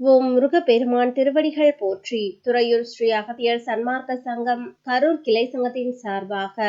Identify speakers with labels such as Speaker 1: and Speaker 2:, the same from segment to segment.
Speaker 1: ஓம் முருகப்பெருமான் திருவடிகள் போற்றி. துறையூர் ஸ்ரீ அகத்தியர் சன்மார்க்க சங்கம் கரூர் கிளை சங்கத்தின் சார்பாக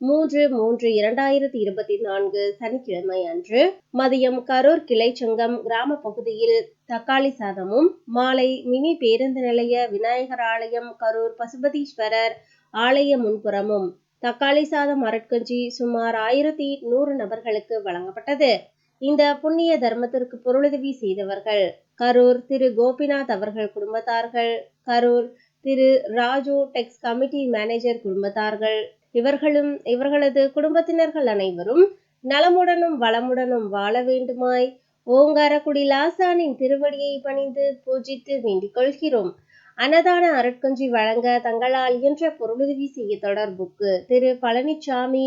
Speaker 1: மூன்று மூன்று இரண்டாயிரத்தி இருபத்தி நான்கு சனிக்கிழமை அன்று மதியம் கரூர் கிளை சங்கம் கிராம பகுதியில் தக்காளி சாதமும் மாலை மினி பேருந்து நிலைய விநாயகர் ஆலயம் கரூர் பசுபதீஸ்வரர் ஆலய முன்புறமும் தக்காளி சாதம் அரட்கஞ்சி சுமார் ஆயிரத்தி நூறு நபர்களுக்கு வழங்கப்பட்டது. இந்த புண்ணிய தர்மத்திற்கு பொருளுதவி செய்தவர்கள். கரூர் திரு. கோபிநாத் அவர்கள் குடும்பத்தார்கள். கரூர் திரு. ராஜு டெக்ஸ் கமிட்டி மேனேஜர் குடும்பத்தார்கள். இவர்களும் இவர்களது குடும்பத்தினர்கள் அனைவரும் நலமுடனும் வளமுடனும் வாழ வேண்டுமாய் ஓங்காரக்குடி லாசானின் திருவடியை பணிந்து பூஜித்து வேண்டிக் கொள்கிறோம். அன்னதான அருட்கஞ்சி வழங்க தங்களால் இயன்ற பொருளுதவி செய்ய தொடர்புக்கு திரு. பழனிசாமி